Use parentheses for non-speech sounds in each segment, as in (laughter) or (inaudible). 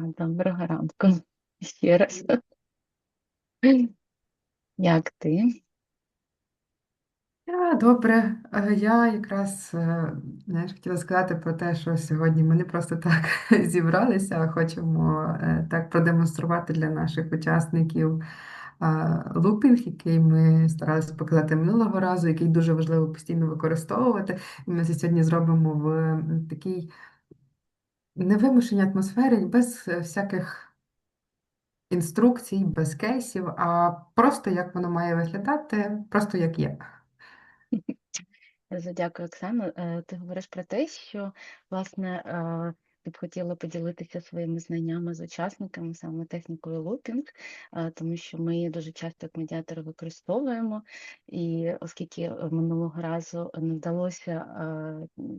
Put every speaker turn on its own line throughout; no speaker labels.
Доброго ранку ще раз. Як ти?
Добре. Е, Я якраз е, знаєш, хотіла сказати про те, що сьогодні ми не просто так (laughs) зібралися, а хочемо е, так продемонструвати для наших учасників лупінг, який ми старалися показати минулого разу, який дуже важливо постійно використовувати. Ми це сьогодні зробимо в такій невимушеній атмосфери, без е, всяких інструкцій, без кейсів, а просто як воно має виглядати, просто як є.
Дякую, Оксано. Е, Ти говориш про те, що власне ти б хотіла поділитися своїми знаннями з учасниками саме технікою лупінг, тому що ми її дуже часто як медіатори використовуємо, і оскільки е, минулого разу не вдалося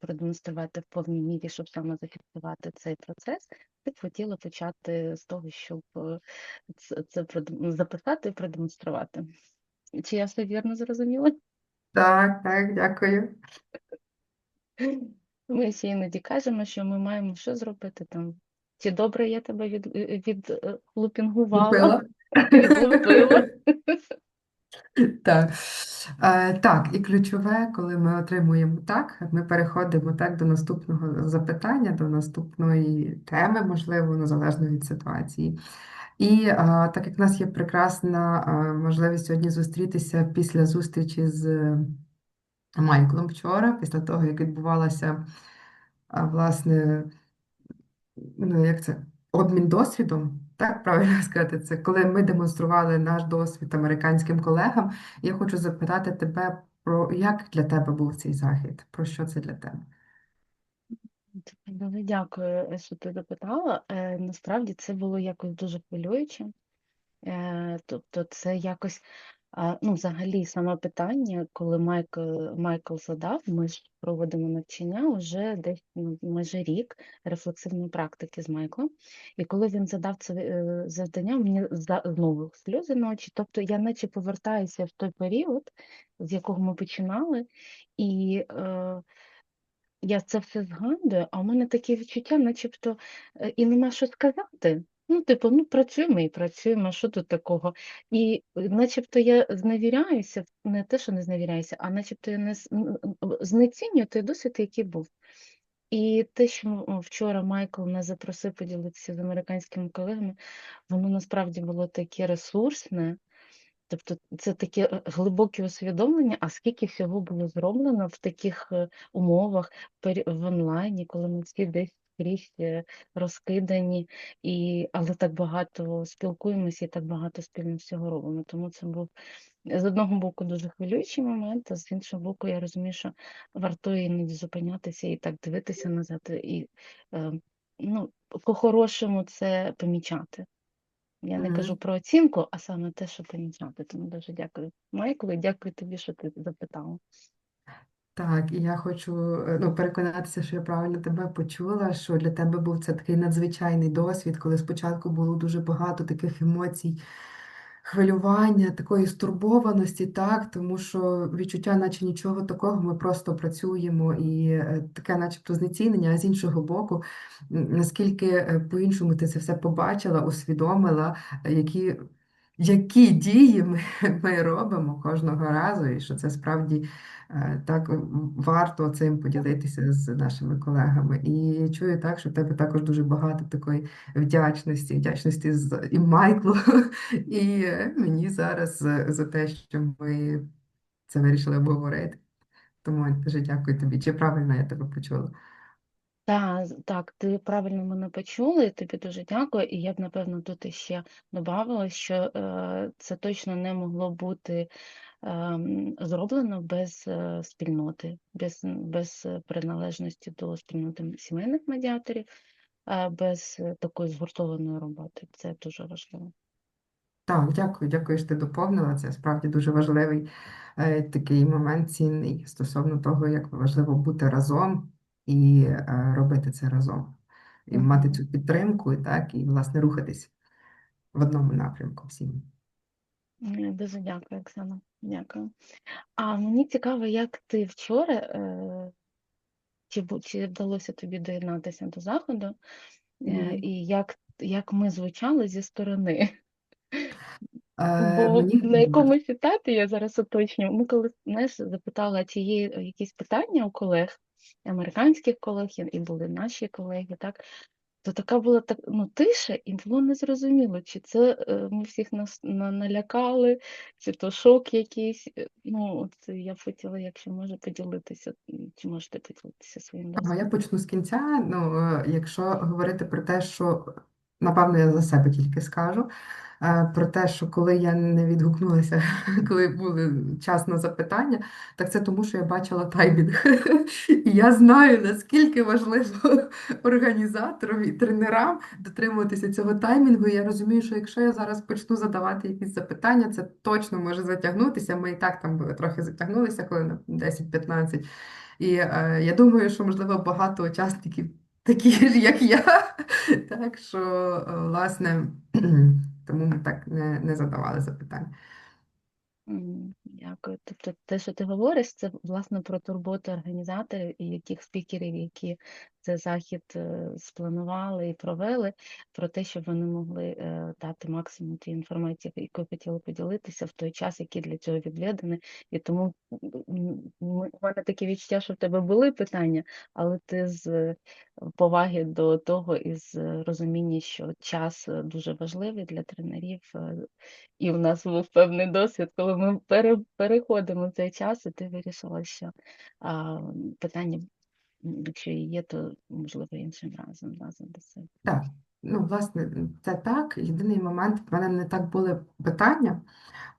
продемонструвати в повній мірі, щоб саме зафіксувати цей процес, ти б хотіла почати з того, щоб е, це записати і продемонструвати. Чи я все вірно зрозуміла?
Так, так, дякую. (laughs)
Ми ще іноді кажемо, що ми маємо що зробити там. Чи добре я тебе від, від е, лупінгувала, відлупила?
Так. Е, так, і ключове, коли ми отримуємо так, ми переходимо так до наступного запитання, до наступної теми, можливо, незалежно від ситуації. І е, так як в нас є прекрасна е, можливість сьогодні зустрітися після зустрічі з Майклом вчора, після того, як відбувалася, власне, ну, як це, обмін досвідом, так правильно (laughs) сказати, це коли ми демонстрували наш досвід американським колегам. Я хочу запитати тебе про як для тебе був цей захід? Про що це для тебе?
Дуже дякую, що ти запитала. Е, Насправді це було якось дуже хвилююче. Е, Тобто це якось, ну, взагалі, саме питання, коли Майкл, Майкл задав, ми ж проводимо навчання вже десь ну, майже рік рефлексивної практики з Майклом. І коли він задав це е, завдання, мені знову сльози на очі. Тобто я наче повертаюся в той період, з якого ми починали, і е, я це все згадую, а в мене таке відчуття, начебто е, і нема що сказати. Ну, типу, ну працюємо і працюємо, що тут такого? І е, начебто я зневіряюся, не те, що не зневіряюся, а начебто я не знецінюю той досвід, який був. І те, що вчора Майкл нас запросив поділитися з американськими колегами, воно насправді було таке ресурсне. Тобто це таке е, глибоке усвідомлення, а скільки всього було зроблено в таких е, умовах пері- в онлайні, коли ми всі десь скрізь е, розкидані, і, але так багато спілкуємося і так багато спільно всього робимо. Тому це був з одного боку дуже хвилюючий момент, а з іншого боку, я розумію, що варто іноді зупинятися і так дивитися назад, і е, ну, по-хорошому це помічати. Я не кажу про оцінку, а саме те, що помічати. Тому дуже дякую, Майклу, і дякую тобі, що ти запитала.
Так, і я хочу е, ну, переконатися, що я правильно тебе почула, що для тебе був це такий надзвичайний досвід, коли спочатку було дуже багато таких емоцій, хвилювання, такої стурбованості, так, тому що відчуття, наче нічого такого, ми просто працюємо, і е, таке, начебто, знецінення, а з іншого боку, наскільки е, по-іншому ти це все побачила, усвідомила, які. Які дії ми, (laughs) ми робимо кожного разу, і що це справді Е, Так, варто цим поділитися з нашими колегами. І чую так, що в тебе також дуже багато такої вдячності, вдячності з і Майклу, (laughs) і мені зараз за те, що ми це вирішили обговорити. Тому дуже дякую тобі. Чи правильно я тебе почула?
Та, так, ти правильно мене почула, і тобі дуже дякую. І я б, напевно, тут іще додавала, що е, це точно не могло бути ем, зроблено без е, спільноти, без, без е, приналежності до спільноти сімейних медіаторів, е, без е, такої згуртованої роботи. Це дуже важливо.
Так, дякую, дякую, що ти доповнила. Це справді дуже важливий е, такий момент цінний стосовно того, як важливо бути разом і е, робити це разом, і мати цю підтримку, і так, і власне рухатись в одному напрямку всім.
Е, Дуже дякую, Оксана. Дякую. А мені цікаво, як ти вчора, е, чи, чи вдалося тобі доєднатися до заходу,
Мгм.
і як як ми звучали зі сторони.
Е,
Бо
мені
на якомусь етапі, я зараз уточню, ми коли знаєш, запитала, чи є якісь питання у колег, американських колег, і були наші колеги, так, то така була так, ну, тиша, і було незрозуміло, чи це е, ми всіх нас на, налякали, чи то шок якийсь. Е, Ну, от я б хотіла, якщо може поділитися, чи можете поділитися своїм
А я почну з кінця. Ну, е, якщо говорити про те, що напевно я за себе тільки скажу. е, Про те, що коли я не відгукнулася, (laughs) коли були час на запитання, так це тому, що я бачила таймінг. (laughs) І я знаю, наскільки важливо (laughs) організаторам і тренерам дотримуватися цього таймінгу. Я розумію, що якщо я зараз почну задавати якісь запитання, це точно може затягнутися. Ми і так там трохи затягнулися, коли на 10-15. І е, я думаю, що можливо багато учасників такі ж, як я. (laughs) Так що, е, власне, (clears throat) тому ми так не, не задавали запитань.
Дякую. Тобто те, що ти говориш, це власне про турботу організаторів і яких спікерів, які цей захід е, спланували і провели, про те, щоб вони могли е, дати максимум тієї інформації, якою хотіли поділитися в той час, який для цього відведений. І тому у мене таке відчуття, що в тебе були питання, але ти з е, поваги до того і з розуміння, що час е, дуже важливий для тренерів. е, і в нас був певний досвід, коли ми пере, переходимо в цей час, і ти вирішила, що а, питання, якщо є, то можливо іншим разом да, задаси.
Так, ну, власне, це так. Єдиний момент, в мене не так були питання,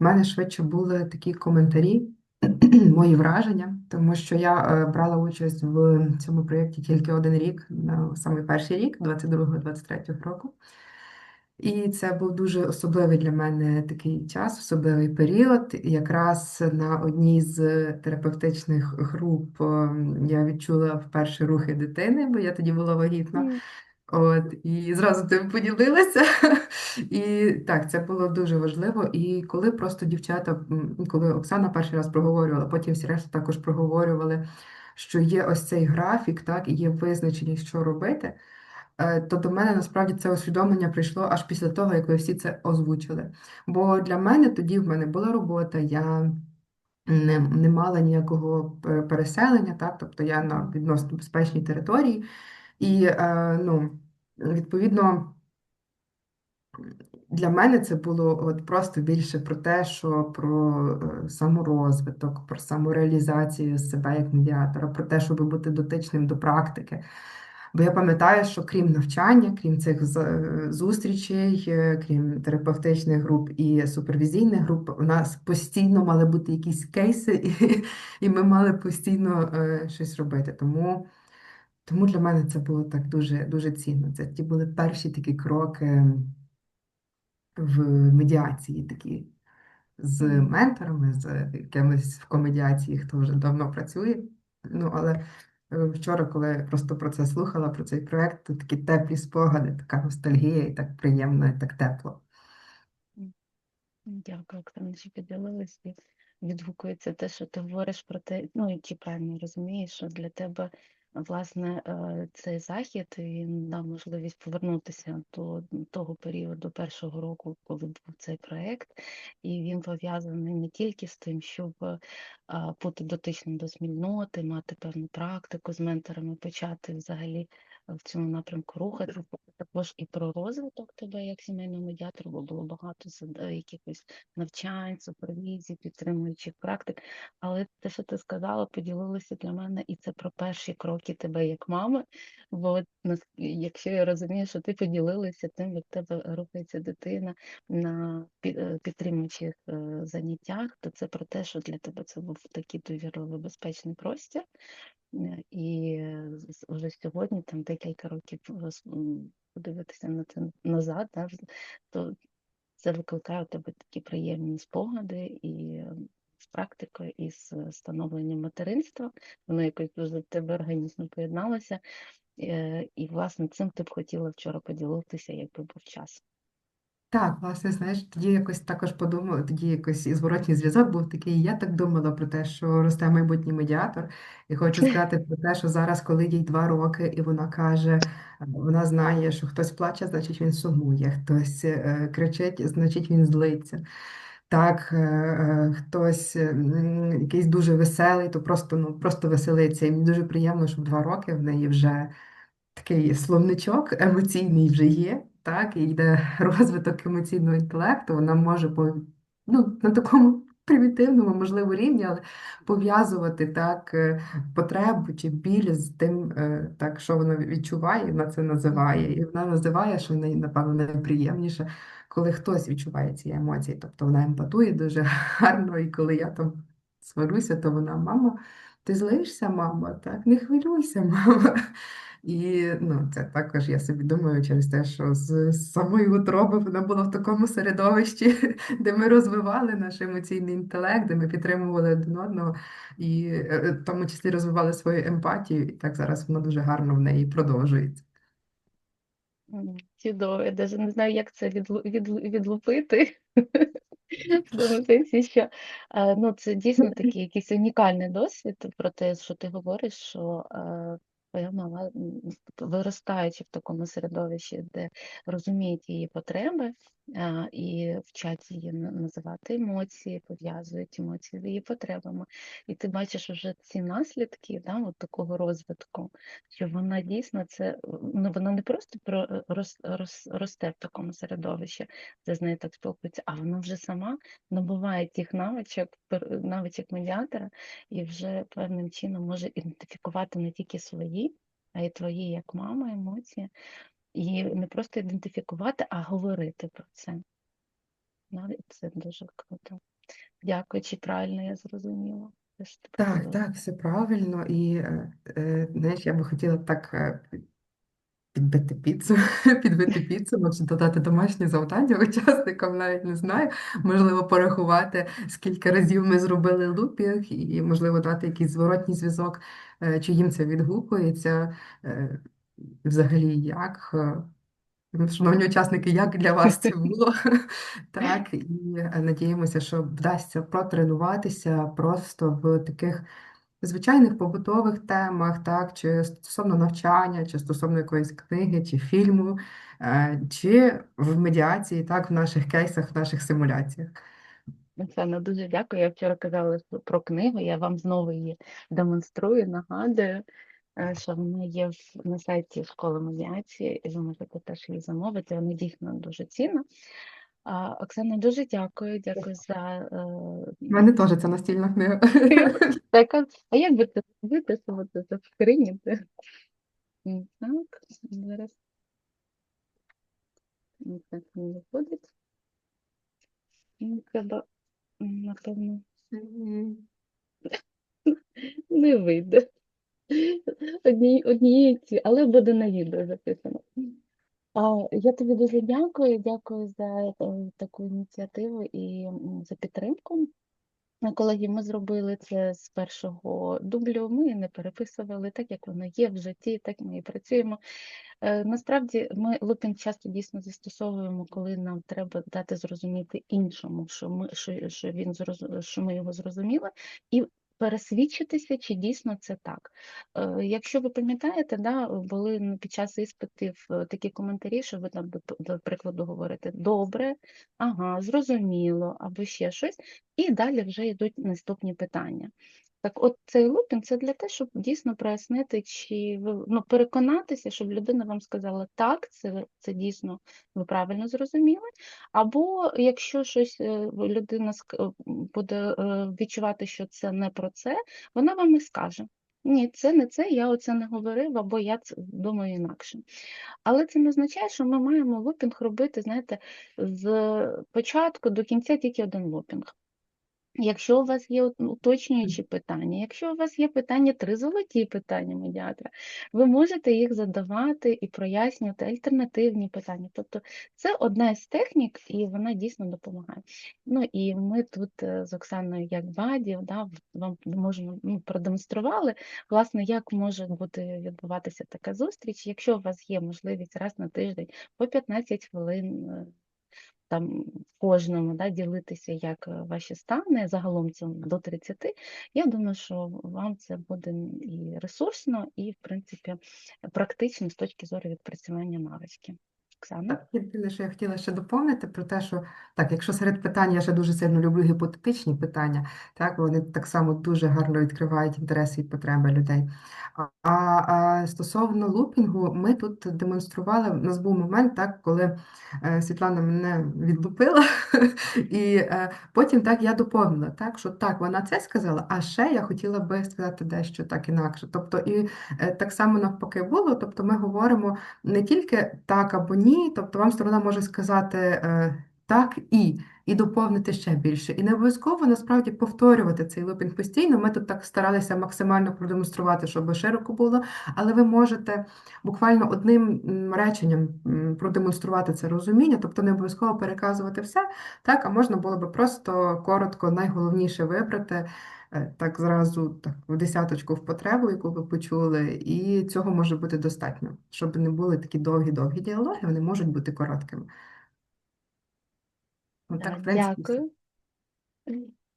в мене швидше були такі коментарі, (clears throat) мої враження, тому що я е, брала участь в цьому проєкті тільки один рік, на самий перший рік, 22-23 року. І це був дуже особливий для мене такий час, особливий період. Якраз на одній з терапевтичних груп ем, я відчула вперше рухи дитини, бо я тоді була вагітна.
М,
От, і зразу тим поділилася. І так, це було дуже важливо. І коли просто дівчата, коли Оксана перший раз проговорювала, потім всі решта також проговорювали, що є ось цей графік, так, і є визначеність, що робити. Е, То до мене насправді це усвідомлення прийшло аж після того, як ви всі це озвучили. Бо для мене тоді в мене була робота, я не, не мала ніякого переселення, так? Тобто я на відносно безпечній території. І е, ну, відповідно, для мене це було от просто більше про те, що про е, саморозвиток, про самореалізацію себе як медіатора, про те, щоб бути дотичним до практики. Бо я пам'ятаю, що крім навчання, крім цих зустрічей, е, крім терапевтичних груп і супервізійних груп, у нас постійно мали бути якісь кейси, і, і ми мали постійно е, щось робити. Тому, тому для мене це було так дуже, дуже цінно. Це ті були перші такі кроки в медіації, такі з менторами, з кимось в комедіації, хто вже давно працює. Ну, але вчора, коли я просто про це слухала, про цей проект, то такі теплі спогади, така ностальгія, і так приємно, і так тепло.
Дякую, Оксана, що поділилися. Відгукується те, що ти говориш про те, ну і ті правильно розумієш, що для тебе власне е, цей захід він дав можливість повернутися до того періоду першого року, коли був цей проект, і він пов'язаний не тільки з тим, щоб е, бути дотичним до спільноти, мати певну практику з менторами, почати взагалі в цьому напрямку рухатися, також і про розвиток тебе як сімейного медіатора, бо було багато зада- якихось навчань, супервізій, підтримуючих практик. Але те, що ти сказала, поділилося для мене, і це про перші кроки тебе як мами. Бо якщо я розумію, що ти поділилася тим, як тебе рухається дитина на е, підтримуючих е, заняттях, то це про те, що для тебе це був такий довірливий безпечний простір. І вже сьогодні, там декілька років м, подивитися на це назад, да, то це викликає у тебе такі приємні спогади і е, з практикою, і з е, становленням материнства. Воно якось дуже в тебе органічно поєдналося. Е, І, власне, цим ти б хотіла вчора поділитися, якби був час.
Так, власне, знаєш, тоді якось також подумала, тоді якось і зворотній зв'язок був такий. Я так думала про те, що росте майбутній медіатор, і хочу (laughs) сказати про те, що зараз, коли їй два роки, і вона каже, вона знає, що хтось плаче, значить він сумує, хтось е, кричить, значить він злиться. Так, е, е, хтось е, якийсь дуже веселий, то просто, ну, просто веселиться. І мені дуже приємно, що в два роки в неї вже такий словничок емоційний вже є, так, і йде (laughs) розвиток емоційного інтелекту, вона може по, ну, на такому (laughs) примітивному, можливо, рівні, але пов'язувати так е, потребу чи біль з тим, е, так, що вона відчуває, вона це називає. І вона називає, що в неї, напевно, найприємніше, коли хтось відчуває ці емоції. Тобто вона емпатує дуже (laughs) гарно, і коли я там сварюся, то вона, мама, ти злишся, мама, так, не хвилюйся, (laughs) мама. І ну, це також я собі думаю через те, що з самої утроби вона була в такому середовищі, (laughs) де ми розвивали наш емоційний інтелект, де ми підтримували один одного, і е, е, в тому числі розвивали свою емпатію. І так зараз воно дуже гарно в неї продовжується.
Чудово, я навіть не знаю, як це відлу- відлу- відлупити. (laughs) (laughs) Сенсі, що е, ну, це дійсно такий якийсь унікальний досвід про те, що ти говориш, що твоя мама, виростаючи в такому середовищі, де розуміють її потреби і вчать її називати емоції, пов'язують емоції з її потребами. І ти бачиш вже ці наслідки да, от такого розвитку, що вона дійсно це ну, вона не просто про, рос, рос, росте в такому середовищі, де з нею так спілкуються, а вона вже сама набуває тих навичок, навичок медіатора і вже певним чином може ідентифікувати не тільки свої, а й твої як мама емоції, і не просто ідентифікувати, а говорити про це. Це дуже круто. Дякую, чи правильно я зрозуміла?
Так, так, все правильно. І е, е, знаєш, я би хотіла так е, підбити піцу, (laughs) підбити піцу, може додати домашнє завдання учасникам, навіть не знаю. Можливо, порахувати, скільки разів ми зробили лупінг, і, можливо, дати якийсь зворотній зв'язок, е, чи їм це відгукується, е, взагалі як. е, Шановні учасники, як для вас це (laughs) було? Так, і надіємося, що вдасться протренуватися просто в таких звичайних побутових темах, так, чи стосовно навчання, чи стосовно якоїсь книги, чи фільму, е, чи в медіації, так, в наших кейсах, в наших симуляціях.
Оксана, дуже дякую. Я вчора казала про книгу, я вам знову її демонструю, нагадую, е, що вона є на сайті школи медіації, і ви можете теж її замовити. Вона дійсно дуже цінна. Оксана, дуже дякую. Дякую за е,
У мене теж це настільна книга. (laughs)
така. А як би це щоб це заскриніти? М, Так, зараз так не виходить. Треба, напевно, (laughs) не вийде. Одні, однієї ці, але буде на відео записано. А, я тобі дуже дякую, дякую за е, таку ініціативу і за підтримку. Е, Колеги, ми зробили це з першого дублю. Ми не переписували так, як воно є в житті, так ми і працюємо. Е, Насправді ми лупінг часто дійсно застосовуємо, коли нам треба дати зрозуміти іншому, що ми що, що він зроз- що ми його зрозуміли, і пересвідчитися, чи дійсно це так. Е, Якщо ви пам'ятаєте, да, були під час іспитів е, такі коментарі, що ви там, до, до прикладу, говорите добре, ага, зрозуміло, або ще щось, і далі вже йдуть наступні питання. Так, от цей лупінг це для того, щоб дійсно прояснити, чи ну, переконатися, щоб людина вам сказала, так, це, це дійсно ви правильно зрозуміли. Або якщо щось е, людина е, буде е, відчувати, що це не про це, вона вам і скаже. Ні, це не це, я оце не говорив, або я це думаю інакше. Але це не означає, що ми маємо лупінг робити, знаєте, з початку до кінця тільки один лупінг. Якщо у вас є уточнюючі питання, якщо у вас є питання, три золоті питання медіатора, ви можете їх задавати і прояснювати альтернативні питання. Тобто це одна з технік, і вона дійсно допомагає. Ну і ми тут е, з Оксаною, як баді, да, вам можемо ну, продемонстрували, власне, як може бути відбуватися така зустріч, якщо у вас є можливість раз на тиждень по 15 хвилин. Там кожному, да, ділитися, як е, ваші стани, загалом це до 30, я думаю, що вам це буде і ресурсно, і, в принципі, практично з точки зору відпрацювання навички. Оксана?
Єдине, що я хотіла ще доповнити про те, що так, якщо серед питань я ще дуже сильно люблю гіпотетичні питання, так вони так само дуже гарно відкривають інтереси і потреби людей. А, а стосовно лупінгу, ми тут демонстрували. У нас був момент, так, коли е, Світлана мене відлупила, (laughs) і е, потім так я доповнила, так, що так, вона це сказала, а ще я хотіла би сказати дещо так інакше. Тобто, і е, так само навпаки було. Тобто, ми говоримо не тільки так або ні, тобто вам сторона може сказати е, так і, і доповнити ще більше. І не обов'язково насправді повторювати цей лупінг постійно. Ми тут так старалися максимально продемонструвати, щоб широко було, але ви можете буквально одним реченням продемонструвати це розуміння, тобто не обов'язково переказувати все, так, а можна було би просто коротко, найголовніше вибрати. Е, Так зразу так в десяточку в потребу, яку ви почули, і цього може бути достатньо, щоб не були такі довгі-довгі діалоги, вони можуть бути короткими. Ну, так, в принципі, все.
Дякую.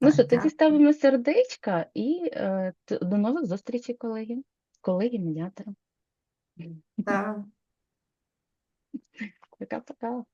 Ну що, тоді ставимо сердечка і е, до нових зустрічей, колеги. Колеги-медіатори.
Так.
Пока-пока.